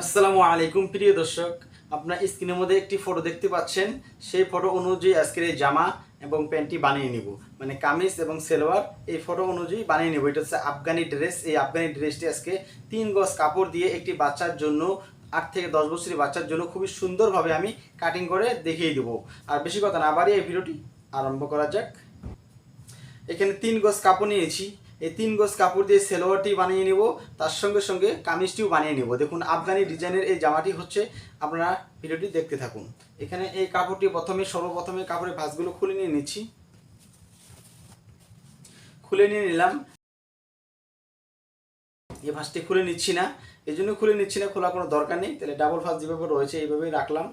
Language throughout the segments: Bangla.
আসসালামু আলাইকুম, প্রিয় দর্শক। আপনার স্ক্রিনের মধ্যে একটি ফটো দেখতে পাচ্ছেন। সেই ফটো অনুযায়ী আজকের এই জামা এবং প্যান্টটি বানিয়ে নিব। মানে কামিজ এবং সেলোয়ার, এই ফটো অনুযায়ী বানিয়ে নেব। এটা হচ্ছে আফগানি ড্রেস। এই আফগানি ড্রেসটি আজকে তিন গজ কাপড় দিয়ে একটি বাচ্চার জন্য, আট থেকে দশ বছরের বাচ্চার জন্য খুবই সুন্দরভাবে আমি কাটিং করে দেখিয়ে দেবো। আর বেশি কথা না বাড়িয়ে এই ভিডিওটি আরম্ভ করা যাক। এখানে তিন গজ কাপড় নিয়েছি। এই তিন গজ কাপড় দিয়ে সেলোয়ারটি বানিয়ে নেব, তার সঙ্গে সঙ্গে কামিজটিও বানিয়ে নেব। দেখুন, আফগানি ডিজাইনের এই জামাটি হচ্ছে, আপনারা ভিডিওটি দেখতে থাকুন। এখানে এই কাপড়টি প্রথমে, সর্বপ্রথমে কাপড়ের ভাঁজগুলো খুলে নিয়ে নিচ্ছি। খুলে নিয়ে নিলাম। এই ভাঁজটি খুলে নিচ্ছি না। এই জন্য খুলে নিচ্ছি না খোলা কোনো দরকার নেই। তাহলে ডাবল ভাঁজ যেভাবে রয়েছে, এইভাবেই রাখলাম।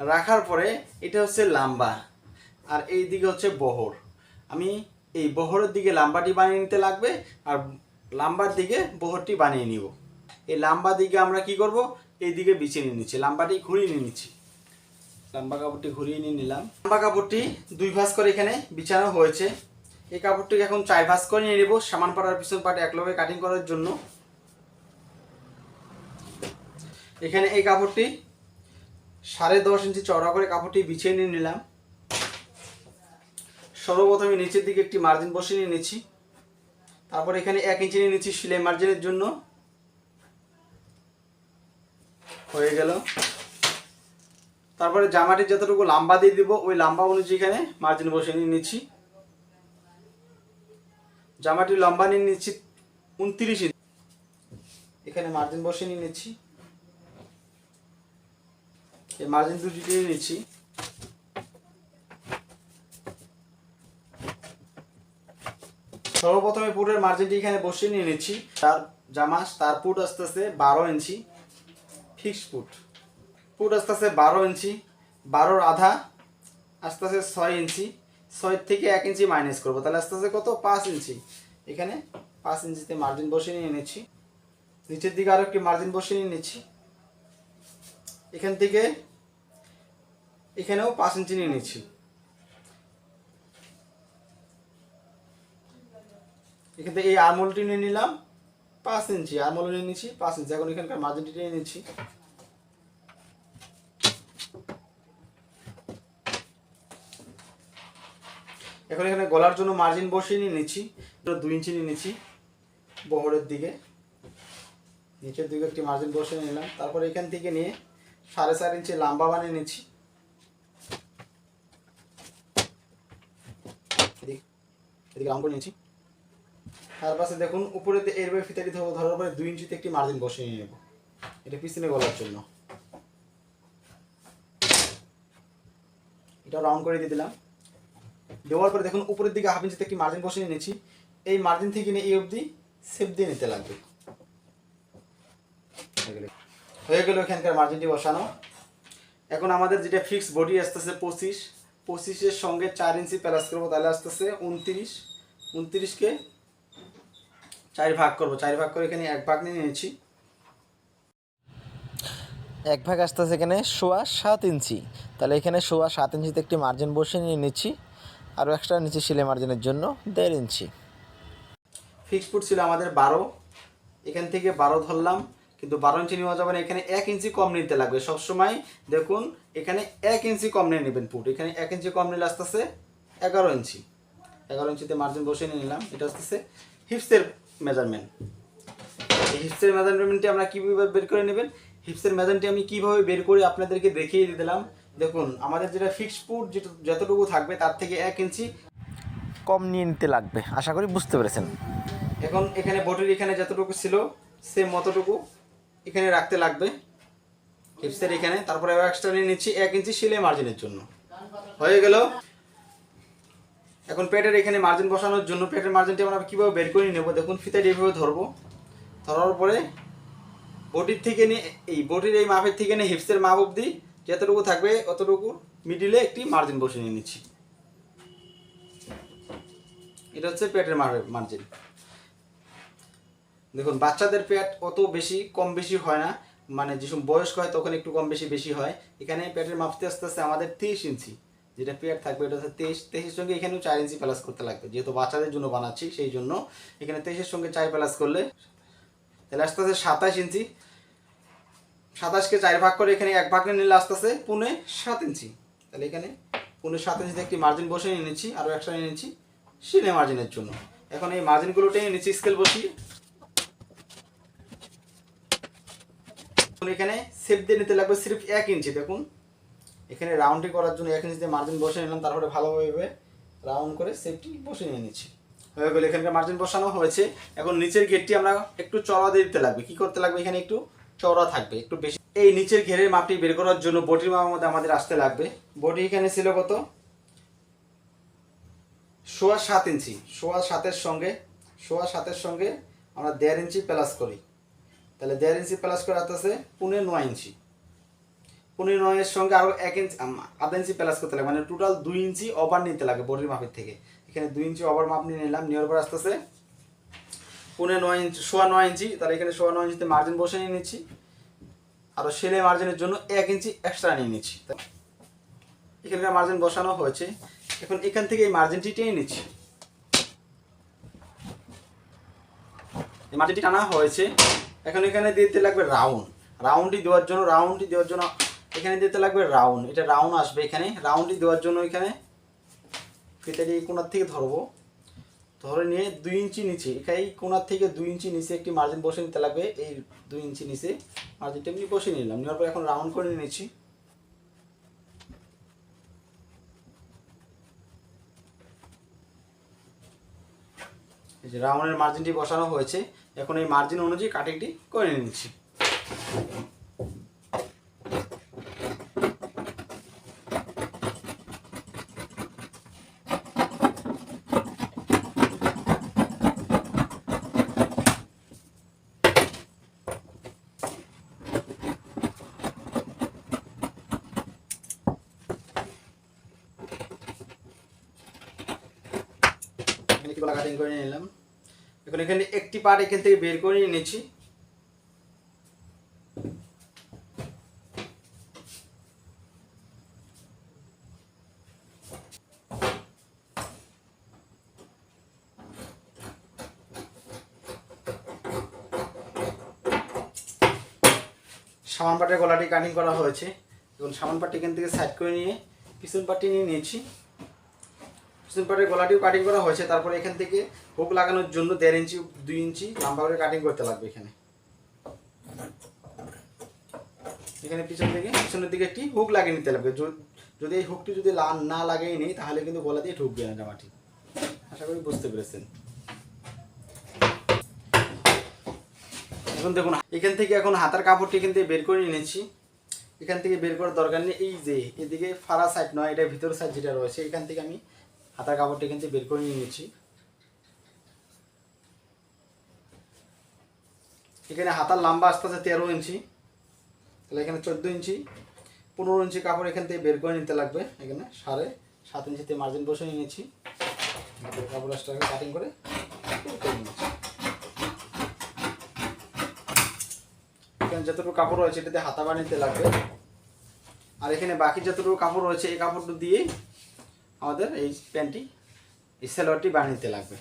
রাখার পরে এটা হচ্ছে লাম্বা, আর এই দিকে হচ্ছে বহর। আমি এই বহরের দিকে লাম্বাটি বানিয়ে নিতে লাগবে আর লাম্বার দিকে বহরটি বানিয়ে নিব। এই লাম্বা দিকে আমরা কি করব? এই দিকে বিছিয়ে নিয়ে নিচ্ছি। লাম্বাটি ঘুরিয়ে নিয়ে নিচ্ছি। লাম্বা কাপড়টি ঘুরিয়ে নিয়ে নিলাম। লাম্বা কাপড়টি দুই ভাঁজ করে এখানে বিছানো হয়েছে। এই কাপড়টিকে এখন চার ভাঁজ করে নিয়ে নেব সামান পাড়ার পিছন পাট একলগে কাটিং করার জন্য। এখানে এই কাপড়টি সাড়ে দশ ইঞ্চি চড়া করে কাপড়টি বিছিয়ে নিয়ে নিলাম। সর্বপ্রথমে নিচের দিকে একটি মার্জিন বসিয়ে নিয়ে নিচ্ছি। তারপর এখানে এক ইঞ্চি নিয়ে নিচ্ছি সেলাই মার্জিনের জন্য। হয়ে গেল। তারপরে জামাটির যতটুকু লাম্বা দিয়ে দিব, ওই লাম্বা অনুযায়ী এখানে মার্জিন বসিয়ে নিয়ে নিচ্ছি। জামাটির লম্বা নিয়ে নিচ্ছি উনত্রিশ ইঞ্চি এখানে মার্জিন বসিয়ে নিয়ে নিচ্ছি। এই মার্জিন দুটি নিয়ে নিচ্ছি। সর্বপ্রথমে পুটের মার্জিনটি এখানে বসিয়ে নিয়ে নিচ্ছি। তার জামা, তার পুট আস্তে আস্তে বারো ইঞ্চি ফিক্সড পুট। পুট আস্তে আস্তে বারো ইঞ্চি, বারোর আধা আস্তে আস্তে ছয় ইঞ্চি, ছয় থেকে এক ইঞ্চি মাইনাস করব। তাহলে আস্তে আস্তে কত? পাঁচ ইঞ্চি। এখানে পাঁচ ইঞ্চিতে মার্জিন বসিয়ে নিয়ে নিচ্ছি। নিচের দিকে আরও একটি মার্জিন বসিয়ে নিয়ে নিচ্ছি। এখান থেকে এখানেও পাঁচ ইঞ্চি নিয়ে নিচ্ছি। এখান থেকে এই আরমোলটি নিয়ে নিলাম, পাঁচ ইঞ্চি আরমোল নিয়ে নিচ্ছি, পাঁচ ইঞ্চি। এখন এখানকার মার্জিনটি নিয়ে নিচ্ছি। এখন এখানে গলার জন্য মার্জিন বসিয়ে নিয়ে নিচ্ছি দুই ইঞ্চি নিয়ে নিচ্ছি, বহরের দিকে। নিচের দিকে একটি মার্জিন বসিয়ে নিলাম। তারপর এখান থেকে নিয়ে সাড়ে চার ইঞ্চি লম্বা বানিয়ে নিচ্ছি। এদিকে এদিকে নিয়েছি তার পাশে দেখুন উপরে এরভাবে ফিতাটি ধরবো, ধরার পরে দুই ইঞ্চিতে একটি মার্জিন বসিয়ে নেব। এটা পিছনে গলার জন্য। এটা রাউন্ড করে দিয়ে দিলাম। দেওয়ার পরে দেখুন, উপরের দিকে হাফ ইঞ্চিতে একটি মার্জিন বসিয়ে নিয়েছি। এই মার্জিন থেকে নিয়ে এই অবধি সেপ দিয়ে নিতে লাগবে। হয়ে গেল। এখানকার মার্জিনটি বসানো। এখন আমাদের যেটা ফিক্স বডি আসতেছে পঁচিশ। পঁচিশের সঙ্গে চার ইঞ্চি প্লাস করব, তাহলে আসতেছে উনত্রিশ। উনত্রিশকে চার ভাগ করব চার ভাগ করে এখানে এক ভাগ নিয়ে নিয়েছি। এক ভাগ আসতেছে এখানে সোয়া সাত ইঞ্চি। তাহলে এখানে সোয়া সাত ইঞ্চিতে একটি মার্জিন বসিয়ে নিয়ে নিচ্ছি। আরও এক্সট্রা নিচে সিলাই মার্জিনের জন্য দেড় ইঞ্চি। ফিক্স ফুট ছিল আমাদের বারো। এখান থেকে বারো ধরলাম কিন্তু বারো ইঞ্চি নেওয়া যাবে না এখানে এক ইঞ্চি কম নিতে লাগবে। সবসময় দেখুন এখানে এক ইঞ্চি কম নিয়ে নেবেন ফুট এখানে এক ইঞ্চি কম নিলে আসতেছে এগারো ইঞ্চি। এগারো ইঞ্চিতে মার্জিন বসিয়ে নিয়ে নিলাম এটা আসতেছে হিপসের মেজারমেন্ট এই হিপসের মেজারমেন্টটি আমরা কীভাবে বের করে নেবেন? হিপসের মেজারমেন্টটি আমি কীভাবে বের করে আপনাদেরকে দেখিয়ে দিলাম? দেখুন, আমাদের যেটা ফিক্সড ফুট যেটা, যতটুকু থাকবে তার থেকে এক ইঞ্চি কম নিয়ে নিতে লাগবে। আশা করি বুঝতে পেরেছেন। এখন এখানে বটির এখানে যতটুকু ছিল সেম মতটুকু এখানে রাখতে লাগবে। হিপসের এখানে, তারপরে এক্সট্রা নিয়ে নিচ্ছি এক ইঞ্চি সিলাই মার্জিনের জন্য। হয়ে গেল। এখন পেটের এখানে মার্জিন বসানোর জন্য পেটের মার্জিনটি আমরা কীভাবে বের করে নেব? দেখুন ফিতাটি এভাবে ধরবো। ধরার পরে বটির থেকে নিয়ে এই বটির এই মাপের থেকে নিয়ে হিপসের মাপ অবধি যতটুকু থাকবে অতটুকু মিডিলে একটি মার্জিন বসিয়ে নিয়ে নিচ্ছি। এটা হচ্ছে পেটের মার্জিন দেখুন, বাচ্চাদের পেট অত বেশি, কম বেশি হয় না। মানে যেসব বয়স্ক হয়, তখন একটু কম বেশি বেশি হয়। এখানে পেটের মাপতে আস্তে আস্তে আমাদের তেইশ ইঞ্চি যেটা পেট থাকবে, এটা হচ্ছে তেইশ, তেইশের সঙ্গে এখানেও চার ইঞ্চি প্লাস করতে লাগবে। যেহেতু বাচ্চাদের জন্য বানাচ্ছি, সেই জন্য এখানে তেইশের সঙ্গে চার প্লাস করলে, তাহলে আস্তে আস্তে সাতাশ ইঞ্চি সাতাশকে চার ভাগ করে এখানে এক ভাগ নিলে আস্তে আস্তে পুনে সাত ইঞ্চি তাহলে এখানে পুনে সাত ইঞ্চিতে একটি মার্জিন বসে নিয়ে নিচ্ছি আরও একশো নিয়ে নিচ্ছি সিলে মার্জিনের জন্য। এখন এই মার্জিনগুলো টেনে নিচ্ছি স্কেল বসিয়ে। এখন সেপ দিয়ে নিতে লাগবে, সির্ফ এক ইঞ্চি দেখুন। এখানে রাউন্ডটি করার জন্য এক ইঞ্চিতে মার্জিন বসে নিলাম, তারপরে ভালোভাবে রাউন্ড করে সেফটি বসে নিয়ে নিচ্ছি। হয়ে গেলে, এখানকার মার্জিন বসানো হয়েছে। এখন নিচের গেটটি আমরা একটু চড়া দিতে লাগবে। কি করতে লাগবে? এখানে একটু চওড়া থাকবে, একটু বেশি। এই নিচের ঘেরের মাপটি বের করার জন্য বটির মাপের মধ্যে আমাদের আসতে লাগবে। বটি এখানে ছিল কত? সোয়া সাত ইঞ্চি সোয়া সাতের সঙ্গে, সোয়া সাতের সঙ্গে আমরা দেড় ইঞ্চি প্লাস করি। তাহলে দেড় ইঞ্চি প্লাস করে আসতে আসতেছে পুনে নয় ইঞ্চি পুনে নয়ের সঙ্গে আরও এক ইঞ্চি আধা ইঞ্চি প্লাস করতে লাগে। মানে টোটাল দুই ইঞ্চি ওভার নিতে লাগে বডির মাপের থেকে। এখানে দুই ইঞ্চি ওভার মাপ নিয়ে নিলাম, নেওয়ার পর আস্তে পনেরো নয় ইঞ্চি সোয়া নয় ইঞ্চি তাহলে এখানে সোয়া নয় ইঞ্চিতে মার্জিন বসে নিয়ে নিচ্ছি। আরও সেলে মার্জিনের জন্য এক ইঞ্চি এক্সট্রা নিয়ে নিচ্ছি। এখানকার মার্জিন বসানো হয়েছে। এখন এখান থেকে এই মার্জিনটি টেনে নিচ্ছি। এই মার্জিনটি টানা হয়েছে। এখন এখানে দিতে লাগবে রাউন্ড রাউন্ডটি দেওয়ার জন্য রাউন্ডটি দেওয়ার জন্য এখানে দিতে লাগবে রাউন্ড এটা রাউন্ড আসবে এখানে রাউন্ডই দেওয়ার জন্য এখানে ফিতাটি এই কোনার থেকে ধরবো। ধরে নিয়ে দুই ইঞ্চি নিচে, এখানে এই কোনার থেকে দুই ইঞ্চি নিচে একটি মার্জিন বসে নিতে লাগবে, এই দুই ইঞ্চি নিচে মার্জিনটা এমনি বসে নিলাম, নেওয়ার পর এখন রাউন্ড করে নিচ্ছি এই যে রাউন্ডের মার্জিনটি বসানো হয়েছে, এখন এই মার্জিন অনুযায়ী কাটিংটি করে নিচ্ছি এখানে কিগুলো কাটিং করে নিলাম এখন এখানে একটি পার্ট এখান থেকে বের করে নিয়ে নিচ্ছি সামান পাটের গলাটি কাটিং করা হয়েছে। এবং সামান পাটটি এখান থেকে সাইড করে নিয়ে, পিছন পাটটি নিয়ে নিয়েছি। পিছন গলাটিও কাটিং করা হয়েছে, তারপরে এখান থেকে হুক লাগানোর জন্য দেড় ইঞ্চি, দুই ইঞ্চি লম্বা করে কাটিং করতে লাগবে এখানে। এখানে পিছন থেকে পিছনের দিকে একটি হুক লাগিয়ে নিতে লাগবে। যদি এই হুকটি যদি না লাগিয়ে নিই, তাহলে কিন্তু গলা দিয়ে ঢুকবে না জামাটি। আশা করি বুঝতে পেরেছেন। এখন দেখুন, এখান থেকে এখন হাতার কাপড়টি এখান থেকে বের করে নিয়েছি এখান থেকে বের করার দরকার নেই। এই যে, এদিকে ফাড়া সাইড নয়, এটা ভিতর সাইড যেটা রয়েছে, এখান থেকে আমি হাতার কাপড়টি থেকে বের করে নিয়ে নিচ্ছি। এখানে হাতার লম্বা আস্তে আস্তে তেরো ইঞ্চি, তাহলে এখানে চোদ্দ ইঞ্চি, পনেরো ইঞ্চি কাপড় এখান থেকে বের করে নিতে লাগবে। এখানে সাড়ে সাত ইঞ্চিতে মার্জিন বসে নিয়ে নিচ্ছি। কাপড় এক্সট্রা কাটিং করে এখানে যতটুকু কাপড় রয়েছে, এটাতে হাতা বানিয়ে লাগবে। আর এখানে বাকি যতটুকু কাপড় রয়েছে, এই কাপড়টা দিয়ে আমাদের এই প্যান্টটি সালোয়ারটি বানিয়ে লাগবে।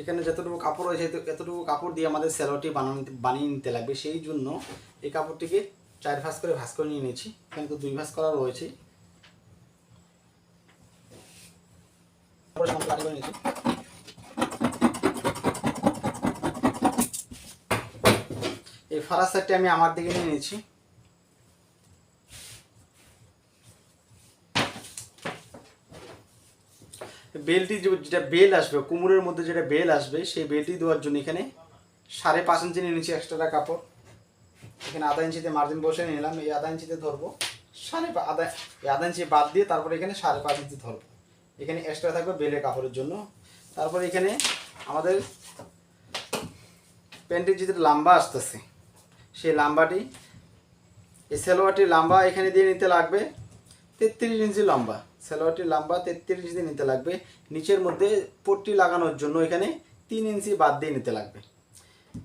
এখানে যতটুকু কাপড় রয়েছে, এতটুকু কাপড় দিয়ে আমাদের স্যালোয়ারটি বানানো বানিয়ে নিতে লাগবে। সেই জন্য এই কাপড়টিকে চার ভাঁজ করে ভাঁজ করে নিয়ে নিয়েছি। এখানে তো দুই ভাঁজ করা রয়েছে। তারপরে ফারাস সাইডটা আমি আমার দিকে নিয়ে নিয়েছি। বেলটি যেটা বেল আসবে, কুমুরের মধ্যে যেটা বেল আসবে, সেই বেলটি দেওয়ার জন্য এখানে সাড়ে পাঁচ ইঞ্চি নিয়ে নিচ্ছি এক্সট্রা কাপড়। এখানে আধা ইঞ্চিতে মার্জিন বসে নিলাম এই আধা ইঞ্চিতে ধরবো। সাড়ে আধা এই আধা ইঞ্চি বাদ দিয়ে তারপরে এখানে সাড়ে পাঁচ ইঞ্চি ধরবো। এখানে এক্সট্রা থাকবে বেলের কাপড়ের জন্য। তারপরে এখানে আমাদের প্যান্টের যেটা লাম্বা আসতেছে সেই লাম্বাটি, এই সালোয়ারটির লম্বা এখানে দিয়ে নিতে লাগবে তেত্রিশ ইঞ্চি লম্বা। সালোয়ারটির লম্বা তেত্রিশ ইঞ্চি নিতে লাগবে। নিচের মধ্যে পট্টি লাগানোর জন্য এখানে তিন ইঞ্চি বাদ দিয়ে নিতে লাগবে।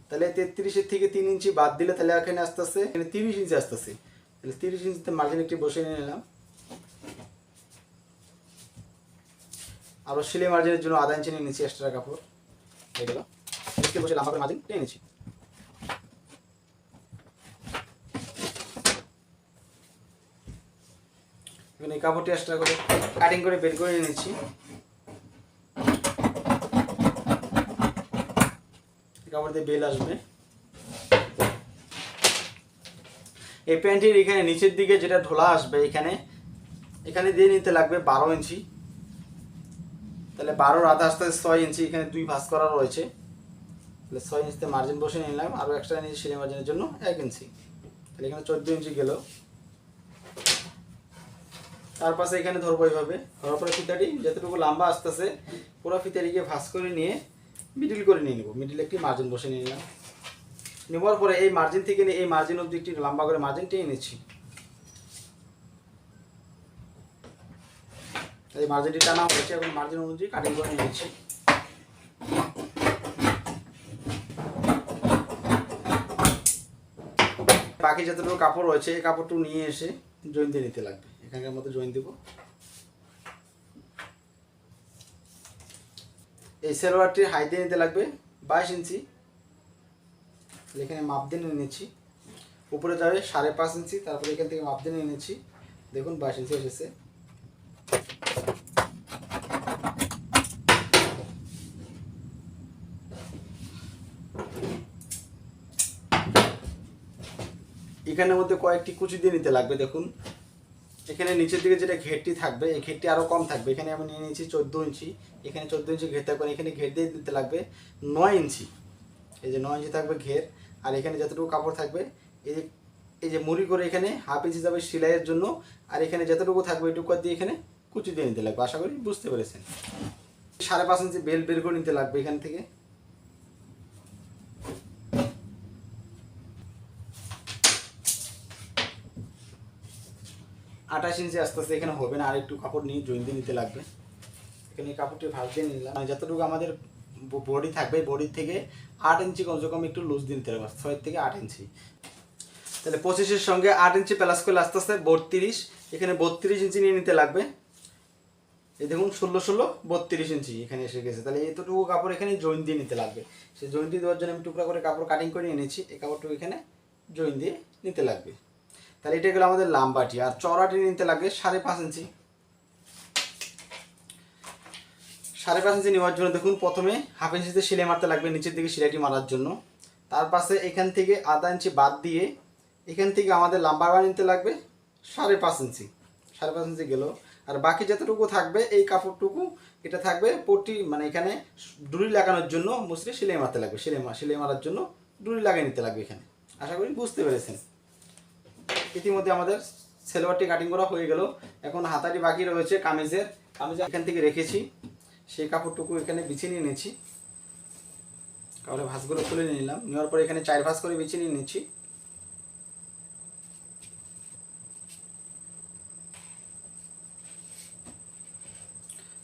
তাহলে তেত্রিশের থেকে তিন ইঞ্চি বাদ দিলে তাহলে এখানে আসতেছে, এখানে তিরিশ ইঞ্চি আসতেছে। তাহলে তিরিশ ইঞ্চিতে মার্জিন একটি বসে নিয়ে নিলাম। আরও সিলাই মার্জিনের জন্য আধা ইঞ্চি নিয়ে নিচ্ছি এক্সট্রা কাপড়। হয়ে গেল। বসে লম্বা করে মার্জিন টেনে নিচ্ছি। এখানে এই কাপড়টি এক্সট্রা করে কাটিং করে বের করে নিচ্ছি কাপড় দিয়ে বেল আসবে। এই প্যান্টের এখানে নিচের দিকে যেটা ঢোলা আসবে এখানে এখানে দিয়ে নিতে লাগবে বারো ইঞ্চি। তাহলে বারোর আধা আস্তে আস্তে ছয় ইঞ্চি এখানে দুই ভাঁজ করা রয়েছে। তাহলে ছয় ইঞ্চিতে মার্জিন বসে নিলাম। আরও এক্সট্রা নিয়েছি সেলাই মার্জিনের জন্য এক ইঞ্চি। তাহলে এখানে চোদ্দ ইঞ্চি গেল। তার পাশে এখানে ধরবো এইভাবে ধরার পরে ফিতাটি যতটুকু লম্বা আসতেছে, পুরো ফিতাটিকে ভাঁজ করে নিয়ে মিডিল করে নিয়ে নেব। মিডিল একটি মার্জিন বসে নিয়ে নিলাম। নেওয়ার পরে এই মার্জিন থেকে নিয়ে, এই মার্জিন অব্দি একটি লম্বা করে মার্জিন টেনে নিচ্ছি। এই মার্জিনটি টানা হয়েছে এবং মার্জিন অনুযায়ী কাটিং করে নিয়ে নিচ্ছি। বাকি যতটুকু কাপড় রয়েছে, এই কাপড়টুকু নিয়ে এসে জয়েন দিয়ে নিতে লাগবে। এখানকার মতো জয়েন দিব। এই সেলোয়ারটির দিয়ে নিতে লাগবে বাইশ ইঞ্চি। এখানে মাপ দিয়ে নিয়ে নিচ্ছি। উপরে যাবে সাড়ে পাঁচ ইঞ্চি, তারপরে এখান থেকে মাপ দিয়ে নিয়ে নিচ্ছি। দেখুন বাইশ ইঞ্চি এসেছে। এখানের মধ্যে কয়েকটি কুচি দিয়ে নিতে লাগবে, দেখুন। এখানে নিচের দিকে যেটা ঘেরটি থাকবে, এই ঘেরটি আরও কম থাকবে। এখানে আমি নিয়ে নিয়েছি চোদ্দ ইঞ্চি। এখানে চোদ্দ ইঞ্চি ঘের থাকবে এখানে ঘের দিয়ে দিতে লাগবে নয় ইঞ্চি। এই যে নয় ইঞ্চি থাকবে ঘের, আর এখানে যতটুকু কাপড় থাকবে, এই যে এই যে মুড়ি করে এখানে হাফ ইঞ্চি যাবে সেলাইয়ের জন্য, আর এখানে যতটুকু থাকবে এটুকু দিয়ে এখানে কুচি দিয়ে নিতে লাগবে। আশা করি বুঝতে পেরেছেন। সাড়ে পাঁচ ইঞ্চি বেল বের করে নিতে লাগবে এখান থেকে। আঠাশ ইঞ্চি আস্তে আস্তে এখানে হবে না, আর একটু কাপড় নিয়ে জয়েন দিয়ে নিতে লাগবে। এখানে কাপড়টি ভাগ দিয়ে নিলাম। মানে যতটুকু আমাদের বডি থাকবে বডি থেকে আট ইঞ্চি কমসে কম একটু লুজ দিতে হবে ছয় থেকে আট ইঞ্চি। তাহলে পঁচিশের সঙ্গে আট ইঞ্চি প্লাস করলে আস্তে আস্তে বত্রিশ, এখানে বত্রিশ ইঞ্চি নিয়ে নিতে লাগবে। এই দেখুন, ষোলো ষোলো, বত্রিশ ইঞ্চি এখানে এসে গেছে। তাহলে এতটুকু কাপড় এখানে জয়েন দিয়ে নিতে লাগবে। সেই জয়েন দিয়ে দেওয়ার জন্য আমি টুকরা করে কাপড় কাটিং করে এনেছি, এই কাপড়টুকু এখানে জয়েন দিয়ে নিতে লাগবে। তাহলে এটা গেলো আমাদের লাম্বাটি, আর চড়াটি নিতে লাগবে সাড়ে পাঁচ ইঞ্চি। সাড়ে পাঁচ ইঞ্চি নেওয়ার জন্য দেখুন প্রথমে হাফ ইঞ্চিতে সেলাই মারতে লাগবে, নিচের দিকে সেলাইটি মারার জন্য। তার পাশে এখান থেকে আধা ইঞ্চি বাদ দিয়ে এখান থেকে আমাদের লাম্বা বার নিতে লাগবে সাড়ে পাঁচ ইঞ্চি। সাড়ে পাঁচ ইঞ্চি গেল। আর বাকি যতটুকু থাকবে, এই কাপড়টুকু, এটা থাকবে পটি মানে এখানে ডুরি লাগানোর জন্য মুসরি সেলাই মারতে লাগবে। সেলাই সেলাই মারার জন্য ডুরি লাগিয়ে নিতে লাগবে এখানে। আশা করি বুঝতে পেরেছেন। ইতিমধ্যে আমাদের সেলোয়ারটি কাটিং করা হয়ে গেল। এখন হাতাটি বাকি রয়েছে কামিজের। কামিজ এখান থেকে রেখেছি। সেই কাপড়টুকু এখানে বিছিয়ে নিয়ে নিচ্ছি তাহলে ভাঁজগুলো খুলে নিলাম। নেওয়ার পরে এখানে চার ভাঁজ করে বিছিয়ে নিয়ে নিচ্ছি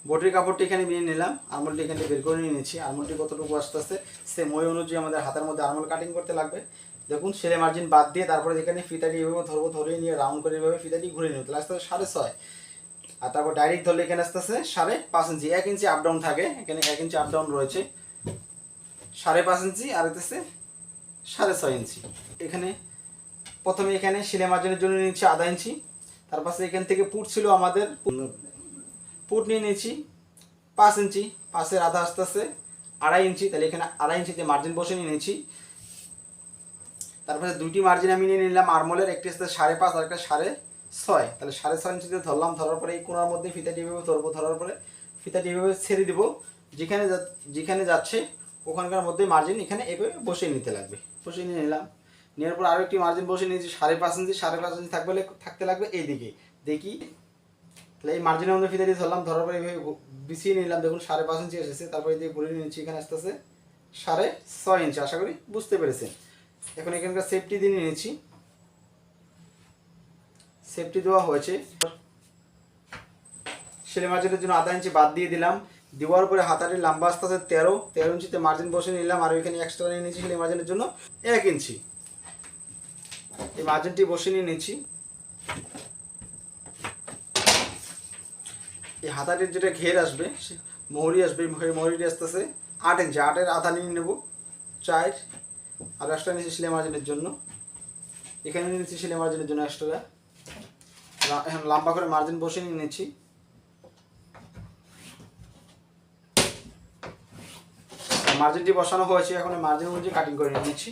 বটির কাপড়টি এখানে নিয়ে নিলাম। আরমোলটি এখান বের করে নিয়ে নিচ্ছি আরমোলটি কতটুকু আস্তে আস্তে সেম ওই অনুযায়ী আমাদের হাতের মধ্যে আরমোল কাটিং করতে লাগবে। দেখুন সেলে মার্জিন বাদ দিয়ে তারপরে এখানে ফিতাটি এভাবে ধরবো ধরে নিয়ে রাউন্ড করে এভাবে ফিতাটি ঘুরে নিব তাহলে আস্তে সাড়ে ছয়। আর তারপর ডাইরেক্ট ধরলে এখানে আস্তে আস্তে সাড়ে পাঁচ ইঞ্চি এক ইঞ্চি আপ ডাউন থাকে, এখানে এক ইঞ্চি আপ ডাউন রয়েছে। সাড়ে পাঁচ ইঞ্চি আর এতেছে সাড়ে ছয় ইঞ্চি এখানে প্রথমে এখানে সিলে মার্জিনের জন্য নিচ্ছি আধা ইঞ্চি তার পাশে এখান থেকে পুট ছিল আমাদের পুট নিয়ে নিয়েছি পাঁচ ইঞ্চি পাশের আধা আস্তে আস্তে আড়াই ইঞ্চি তাহলে এখানে আড়াই ইঞ্চিতে মার্জিন বসে নিয়ে নিয়েছি। তারপরে দুটি মার্জিন আমি নিয়ে নিলাম আরমোলের একটি হচ্ছে সাড়ে পাঁচ আর একটা সাড়ে ছয়। তাহলে সাড়ে ছয় ইঞ্চিতে ধরলাম, ধরার পরে এই কোনার মধ্যে ফিতাটি এভাবে ধরবো, ধরার পরে ফিতাটি এভাবে ছেড়ে দিব। যেখানে যেখানে যাচ্ছে, ওখানকার মধ্যে মার্জিন এখানে এভাবে বসিয়ে নিতে লাগবে। বসিয়ে নিয়ে নিলাম। নেওয়ার পর আরও একটি মার্জিন বসিয়ে নিয়েছি, সাড়ে পাঁচ ইঞ্চি, সাড়ে পাঁচ ইঞ্চি থাকবে থাকতে লাগবে এইদিকে। দেখি। তাহলে এই মার্জিনের মধ্যে ফিতা দিয়ে ধরলাম, ধরার পরে এইভাবে ঘু- বিছিয়ে নিলাম। দেখুন, সাড়ে পাঁচ ইঞ্চি এসেছে। তারপরে দিয়ে ঘুরিয়ে নিচ্ছি, এখানে আস্তে আস্তে সাড়ে ছয় ইঞ্চি। আশা করি বুঝতে পেরেছেন। এখন এখানকার সেফটি দিয়ে নিয়েছি। সেফটি দেওয়া হয়েছে। সেলে মার্জিনের জন্য আধা ইঞ্চি বাদ দিয়ে দিলাম। দেওয়ার পরে হাতাটির লম্বা আস্তে আস্তে তেরো তেরো ইঞ্চিতে মার্জিন বসে নিলাম। আর এখানে এক্সট্রা নিয়ে নিয়েছি সেলে মার্জিনের জন্য এক ইঞ্চি। এই মার্জিনটি বসে নিয়ে নিচ্ছি এই হাতাটির যেটা ঘের আসবে মোহরি আসবে এই মোহরিটি আসতেছে আট ইঞ্চি, আটের আধা নিয়ে নেব। চার আর একটা নিচ্ছি সিলাই মার্জিনের জন্য। এখানে নিয়েছি সিলাই মার্জিনের জন্য এক্সট্রা এখন লম্বা করে মার্জিন বসে নিয়ে নিচ্ছি মার্জিনটি বসানো হয়েছে, এখন মার্জিন অনুযায়ী কাটিং করে নিয়েছি